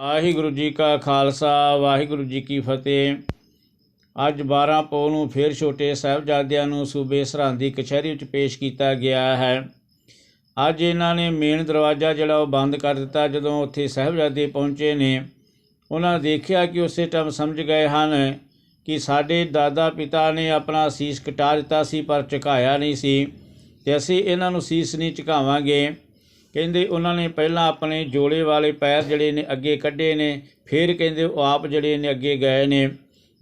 ਵਾਹਿਗੁਰੂ ਜੀ ਕਾ ਖਾਲਸਾ, ਵਾਹਿਗੁਰੂ ਜੀ ਕੀ ਫਤਿਹ। ਅੱਜ 12 ਪੋ ਨੂੰ ਫਿਰ ਛੋਟੇ ਸਾਹਿਬਜ਼ਾਦਿਆਂ ਨੂੰ ਸੂਬੇ ਸਰਹੰਦ ਦੀ ਕਚਹਿਰੀ ਵਿੱਚ ਪੇਸ਼ ਕੀਤਾ ਗਿਆ ਹੈ। ਅੱਜ ਇਹਨਾਂ ਨੇ ਮੇਨ ਦਰਵਾਜ਼ਾ ਜਿਹੜਾ ਉਹ ਬੰਦ ਕਰ ਦਿੱਤਾ, ਜਦੋਂ ਉੱਥੇ ਸਾਹਿਬਜ਼ਾਦੇ ਪਹੁੰਚੇ ਨੇ। ਉਹਨਾਂ ਦੇਖਿਆ ਕਿ ਉਸੇ ਟਾਈਮ ਸਮਝ ਗਏ ਹਨ ਕਿ ਸਾਡੇ ਦਾਦਾ ਪਿਤਾ ਨੇ ਆਪਣਾ ਸੀਸ ਕਟਾ ਦਿੱਤਾ ਸੀ, ਪਰ ਝੁਕਾਇਆ ਨਹੀਂ ਸੀ। ਤੇ ਅਸੀਂ ਇਹਨਾਂ ਨੂੰ ਸੀਸ ਨਹੀਂ ਝੁਕਾਵਾਂਗੇ। ਕਹਿੰਦੇ ਉਹਨਾਂ ਨੇ ਪਹਿਲਾਂ ਆਪਣੇ ਜੋੜੇ ਵਾਲੇ ਪੈਰ ਜਿਹੜੇ ਨੇ ਅੱਗੇ ਕੱਢੇ ਨੇ, ਫਿਰ ਕਹਿੰਦੇ ਉਹ ਆਪ ਜਿਹੜੇ ਨੇ ਅੱਗੇ ਗਏ ਨੇ।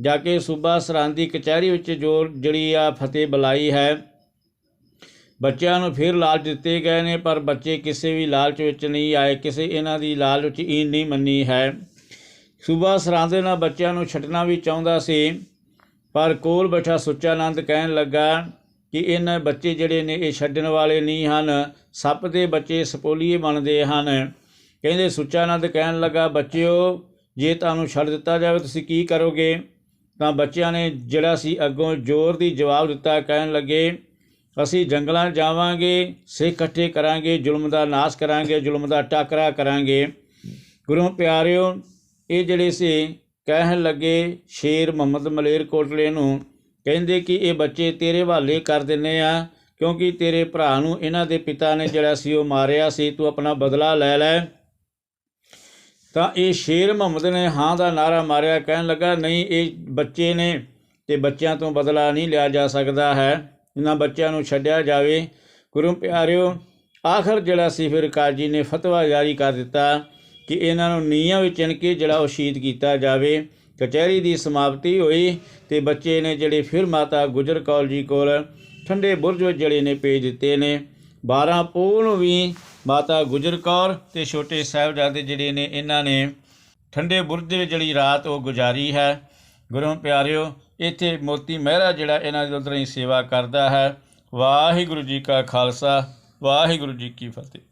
ਜਾ ਕੇ ਸੂਬਾ ਸਰਹੰਦ ਦੀ ਕਚਹਿਰੀ ਵਿੱਚ ਜੋ ਜਿਹੜੀ ਆ ਫਤਿਹ ਬੁਲਾਈ ਹੈ। ਬੱਚਿਆਂ ਨੂੰ ਫਿਰ ਲਾਲਚ ਦਿੱਤੇ ਗਏ ਨੇ, ਪਰ ਬੱਚੇ ਕਿਸੇ ਵੀ ਲਾਲਚ ਵਿੱਚ ਨਹੀਂ ਆਏ, ਕਿਸੇ ਇਹਨਾਂ ਦੀ ਲਾਲਚ ਵਿੱਚ ਈਨ ਨਹੀਂ ਮੰਨੀ ਹੈ। ਸੂਬਾ ਸਰਹੰਦ ਨਾਲ ਬੱਚਿਆਂ ਨੂੰ ਛੱਡਣਾ ਵੀ ਚਾਹੁੰਦਾ ਸੀ, ਪਰ ਕੋਲ ਬੈਠਾ ਸੁੱਚਾ ਕਹਿਣ ਲੱਗਾ ਕਿ ਇਹਨਾਂ ਬੱਚੇ ਜਿਹੜੇ ਨੇ, ਇਹ ਛੱਡਣ ਵਾਲੇ ਨਹੀਂ ਹਨ। ਸੱਪ ਦੇ ਬੱਚੇ ਸਪੋਲੀਏ ਬਣਦੇ ਹਨ। ਕਹਿੰਦੇ, ਸੁੱਚਾ ਆਨੰਦ ਕਹਿਣ ਲੱਗਾ, ਬੱਚਿਓ, ਜੇ ਤੁਹਾਨੂੰ ਛੱਡ ਦਿੱਤਾ ਜਾਵੇ, ਤੁਸੀਂ ਕੀ ਕਰੋਗੇ? ਤਾਂ ਬੱਚਿਆਂ ਨੇ ਜਿਹੜਾ ਸੀ ਅੱਗੋਂ ਜ਼ੋਰ ਦੀ ਜਵਾਬ ਦਿੱਤਾ, ਕਹਿਣ ਲੱਗੇ, ਅਸੀਂ ਜੰਗਲਾਂ ਜਾਵਾਂਗੇ ਸਿੱਖ ਇਕੱਠੇ ਕਰਾਂਗੇ, ਜ਼ੁਲਮ ਦਾ ਨਾਸ਼ ਕਰਾਂਗੇ, ਜ਼ੁਲਮ ਦਾ ਟਾਕਰਾ ਕਰਾਂਗੇ। ਗੁਰੂ ਪਿਆਰਿਓ, ਇਹ ਜਿਹੜੇ ਸੀ, ਕਹਿਣ ਲੱਗੇ ਸ਼ੇਰ ਮੁਹੰਮਦ ਮਲੇਰ ਕੋਟਲੇ ਨੂੰ ਕਹਿੰਦੇ ਕਿ ਇਹ ਬੱਚੇ ਤੇਰੇ ਹਵਾਲੇ ਕਰ ਦਿੰਨੇ ਆ, ਕਿਉਂਕਿ ਤੇਰੇ ਭਰਾ ਨੂੰ ਇਹਨਾਂ ਦੇ ਪਿਤਾ ਨੇ ਜਿਹੜਾ ਸੀ ਉਹ ਮਾਰਿਆ ਸੀ, ਤੂੰ ਆਪਣਾ ਬਦਲਾ ਲੈ ਲੈ। ਤਾਂ ਇਹ ਸ਼ੇਰ ਮੁਹੰਮਦ ਨੇ ਹਾਂ ਦਾ ਨਾਰਾ ਮਾਰਿਆ, ਕਹਿਣ ਲੱਗਾ, ਨਹੀਂ, ਇਹ ਬੱਚੇ ਨੇ ਤੇ ਬੱਚਿਆਂ ਤੋਂ ਬਦਲਾ ਨਹੀਂ ਲਿਆ ਜਾ ਸਕਦਾ ਹੈ। ਇਹਨਾਂ ਬੱਚਿਆਂ ਨੂੰ ਛੱਡਿਆ ਜਾਵੇ। ਗੁਰੂ ਪਿਆਰਿਓ, ਆਖਰ ਜਿਹੜਾ ਸੀ ਫਿਰ ਕਾਜੀ ਨੇ ਫਤਵਾ ਜਾਰੀ ਕਰ ਦਿੱਤਾ ਕਿ ਇਹਨਾਂ ਨੂੰ ਨੀਹਾਂ ਵਿੱਚ ਚਿਣ ਕੇ ਜਿਹੜਾ ਉਹ ਸ਼ਹੀਦ ਕੀਤਾ ਜਾਵੇ। ਕਚਹਿਰੀ ਦੀ ਸਮਾਪਤੀ ਹੋਈ ਤੇ ਬੱਚੇ ਨੇ ਜਿਹੜੇ ਫਿਰ ਮਾਤਾ ਗੁਜਰ ਕੌਰ ਜੀ ਕੋਲ ਠੰਡੇ ਬੁਰਜ ਵਿੱਚ ਜਿਹੜੇ ਨੇ ਭੇਜ ਦਿੱਤੇ ਨੇ। 12 ਪੋਹ ਨੂੰ ਵੀ ਮਾਤਾ ਗੁਜਰ ਕੌਰ ਤੇ ਛੋਟੇ ਸਾਹਿਬਜ਼ਾਦੇ ਜਿਹੜੇ ਨੇ, ਇਹਨਾਂ ਨੇ ਠੰਡੇ ਬੁਰਜ ਦੇ ਜਿਹੜੀ ਰਾਤ ਉਹ ਗੁਜ਼ਾਰੀ ਹੈ। ਗੁਰੂ ਪਿਆਰਿਓ, ਇੱਥੇ ਮੋਤੀ ਮਹਿਰਾ ਜਿਹੜਾ ਇਹਨਾਂ ਦੇ ਉਧਰ ਹੀ ਸੇਵਾ ਕਰਦਾ ਹੈ। ਵਾਹਿਗੁਰੂ ਜੀ ਕਾ ਖਾਲਸਾ, ਵਾਹਿਗੁਰੂ ਜੀ ਕੀ ਫਤਿਹ।